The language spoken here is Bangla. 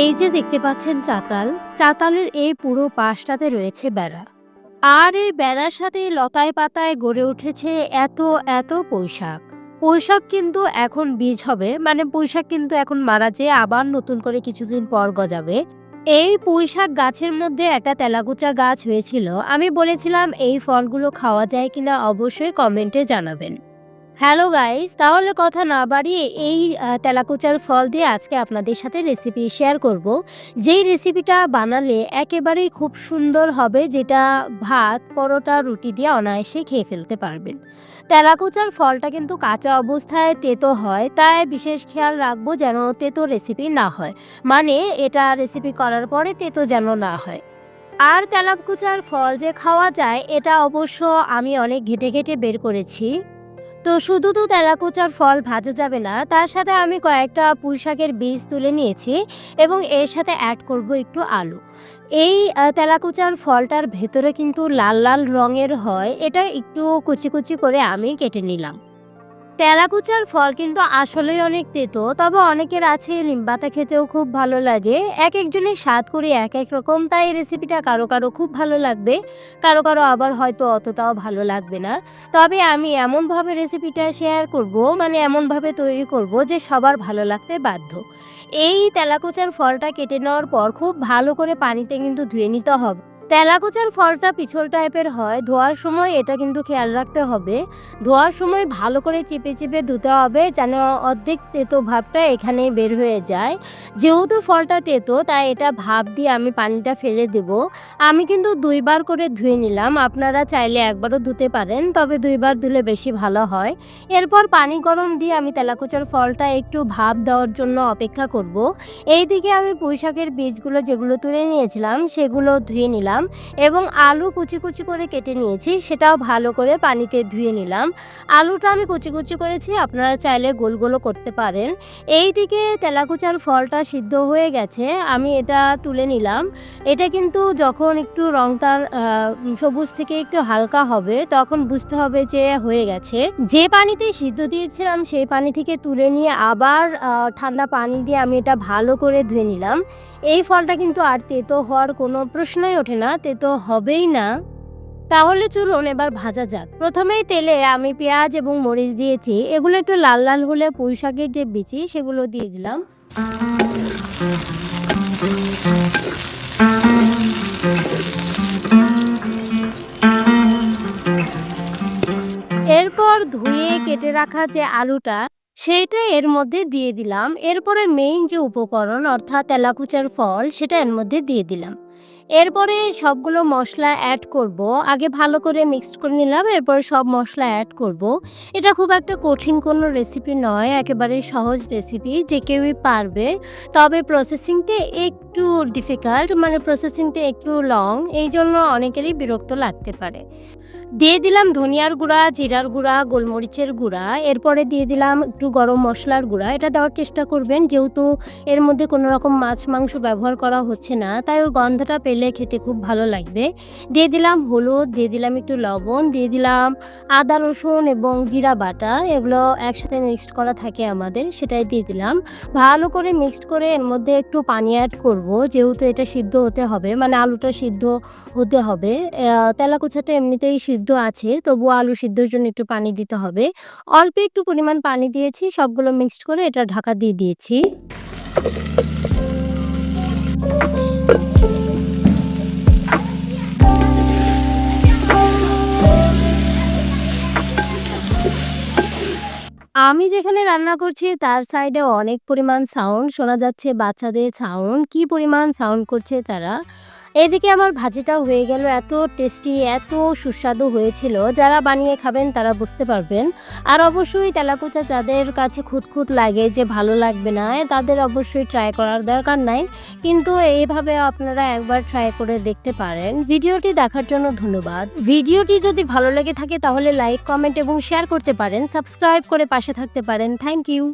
এই যে দেখতে পাচ্ছেন চাতাল, চাতালের এই পুরো পাশটাতে রয়েছে বেড়া। আর এই বেড়ার সাথে লতায় পাতায় গড়ে উঠেছে এত এত পোশাক। পোশাক কিন্তু এখন বীজ হবে মানে পোশাক কিন্তু এখন মারা যেয়ে আবার নতুন করে কিছুদিন পর গজাবে। এই পুঁইশাক গাছের মধ্যে একটা তেলাকুচা গাছ হয়েছিল, আমি বলেছিলাম এই ফলগুলো খাওয়া যায় কিনা অবশ্যই কমেন্টে জানাবেন। হ্যালো গাইস, তাহলে কথা না বাড়িয়ে এই তেলাকুচার ফল দিয়ে আজকে আপনাদের সাথে রেসিপি শেয়ার করব। যেই রেসিপিটা বানালে একেবারেই খুব সুন্দর হবে, যেটা ভাত, পরোটা, রুটি দিয়ে অনায়াসে খেয়ে ফেলতে পারবেন। তেলাকুচার ফলটা কিন্তু কাঁচা অবস্থায় তেতো হয়, তাই বিশেষ খেয়াল রাখব যেন তেতো রেসিপি না হয়। মানে এটা রেসিপি করার পরে তেতো যেন না হয়। আর তেলাকুচার ফল যে খাওয়া যায়, এটা অবশ্য আমি অনেক ঘেটে ঘেটে বের করেছি। তো শুধু তো তেলাকুচার ফল ভাজা যাবে না, তার সাথে আমি কয়েকটা পুঁইশাকের বীজ তুলে নিয়েছি এবং এর সাথে অ্যাড করব একটু আলু। এই তেলাকুচার ফলটার ভেতরে কিন্তু লাল লাল রঙের হয়, এটা একটু কুচি কুচি করে আমি কেটে নিলাম। তেলাকুচার ফল কিন্তু আসলেই অনেক তেতো, তবে অনেকের আছে লিম্বাতা খেতেও খুব ভালো লাগে। এক একজনের স্বাদ করে এক এক রকম, তাই রেসিপিটা কারও কারও খুব ভালো লাগবে, কারও কারও আবার হয়তো অতটাও ভালো লাগবে না। তবে আমি এমনভাবে রেসিপিটা শেয়ার করব মানে এমনভাবে তৈরি করব যে সবার ভালো লাগতে বাধ্য। এই তেলাকুচার ফলটা কেটে নেওয়ার পর খুব ভালো করে পানিতে কিন্তু ধুয়ে নিতে হবে। তেলাকুচার ফলটা পিছল টাইপের হয়, ধোয়ার সময় এটা কিন্তু খেয়াল রাখতে হবে। ধোয়ার সময় ভালো করে চেপে চেপে ধুতে হবে যেন অর্ধেক তেতো ভাবটা এখানে বের হয়ে যায়। যেহেতু ফলটা তেতো, তাই এটা ভাব দিয়ে আমি পানিটা ফেলে দেব। আমি কিন্তু দুইবার করে ধুয়ে নিলাম, আপনারা চাইলে একবারও ধুতে পারেন, তবে দুইবার ধুলে বেশি ভালো হয়। এরপর পানি গরম দিয়ে আমি তেলাকুচার ফলটা একটু ভাব দেওয়ার জন্য অপেক্ষা করব। এইদিকে আমি পুঁইশাকের বীজগুলো যেগুলো তুলে নিয়েছিলাম, সেগুলো ধুয়ে নিলাম। এবং আলু কুচি কুচি করে কেটে নিয়েছি, সেটাও ভালো করে পানিতে ধুয়ে নিলাম। আলুটা আমি কুচি কুচি করেছি, আপনারা চাইলে গোল গোলও করতে পারেন। এই দিকে তেলাকুচার ফলটা সিদ্ধ হয়ে গেছে, আমি এটা তুলে নিলাম। এটা কিন্তু যখন একটু রংটা সবুজ থেকে একটু হালকা হবে, তখন বুঝতে হবে যে হয়ে গেছে। যে পানিতে সিদ্ধ দিয়েছিলাম, সেই পানি থেকে তুলে নিয়ে আবার ঠান্ডা পানি দিয়ে আমি এটা ভালো করে ধুয়ে নিলাম। এই ফলটা কিন্তু আর তেতো হওয়ার কোনো প্রশ্নই ওঠে না। তেতো হবেই না। তাহলে চলুন এবার ভাজা যাক। প্রথমেই তেলে আমি পেঁয়াজ এবং মরিচ দিয়েছি। এগুলো একটু লাল লাল হলে পুঁই শাকের যে বিচি, সেগুলো দিয়ে দিলাম। এরপর ধুয়ে কেটে রাখা যে আলুটা, সেইটা এর মধ্যে দিয়ে দিলাম। এরপরে মেইন যে উপকরণ, অর্থাৎ তেলাকুচার ফল, সেটা এর মধ্যে দিয়ে দিলাম। এরপরে সবগুলো মশলা অ্যাড করব। আগে ভালো করে মিক্সড করে নিলাম, এরপরে সব মশলা অ্যাড করব। এটা খুব একটা কঠিন কোনো রেসিপি নয়, একেবারে সহজ রেসিপি যে কেউই পারবে। তবে প্রসেসিংটা একটু ডিফিকাল্ট মানে প্রসেসিংটা একটু লং এই জন্য অনেকেরই বিরক্ত লাগতে পারে। দিয়ে দিলাম ধনিয়ার গুঁড়া, জিরার গুঁড়া, গোলমরিচের গুঁড়া, এরপরে দিয়ে দিলাম একটু গরম মশলার গুঁড়া। এটা দেওয়ার চেষ্টা করবেন, যেহেতু এর মধ্যে কোনো রকম মাছ মাংস ব্যবহার করা হচ্ছে না, তাই ওই গন্ধটা পেলে খেতে খুব ভালো লাগবে। দিয়ে দিলাম হলুদ, দিয়ে দিলাম একটু লবণ, দিয়ে দিলাম আদা, রসুন এবং জিরা বাটা, এগুলো একসাথে মিক্সড করা থাকে আমাদের, সেটাই দিয়ে দিলাম। ভালো করে মিক্সড করে এর মধ্যে একটু পানি অ্যাড করব, যেহেতু এটা সিদ্ধ হতে হবে মানে আলুটা সিদ্ধ হতে হবে। তেলাকুচাটা এমনিতেই সিদ্ধ আছে তবু আলু সিদ্ধর জন্য একটু পানি দিতে হবে। অল্প একটু পরিমাণ পানি দিয়েছি, সবগুলো মিক্সড করে এটা ঢাকা দিয়ে দিয়েছি। আমি যেখানে রান্না করছি, তার সাইডে অনেক পরিমাণ সাউন্ড শোনা যাচ্ছে, বাচ্চাদের সাউন্ড, কি পরিমাণ সাউন্ড করছে তারা। এদিকে আমার ভাজিটাও হয়ে গেল, এত টেস্টি এত সুস্বাদু হয়েছিল। যারা বানিয়ে খাবেন তারা বুঝতে পারবেন। আর অবশ্যই তেলাকুচা যাদের কাছে খুঁতখুত লাগে যে ভালো লাগবে না, তাদের অবশ্যই ট্রাই করার দরকার নাই। কিন্তু এইভাবে আপনারা একবার ট্রাই করে দেখতে পারেন। ভিডিওটি দেখার জন্য ধন্যবাদ। ভিডিওটি যদি ভালো লেগে থাকে তাহলে লাইক কমেন্ট এবং শেয়ার করতে পারেন। সাবস্ক্রাইব করে পাশে থাকতে পারেন। Thank you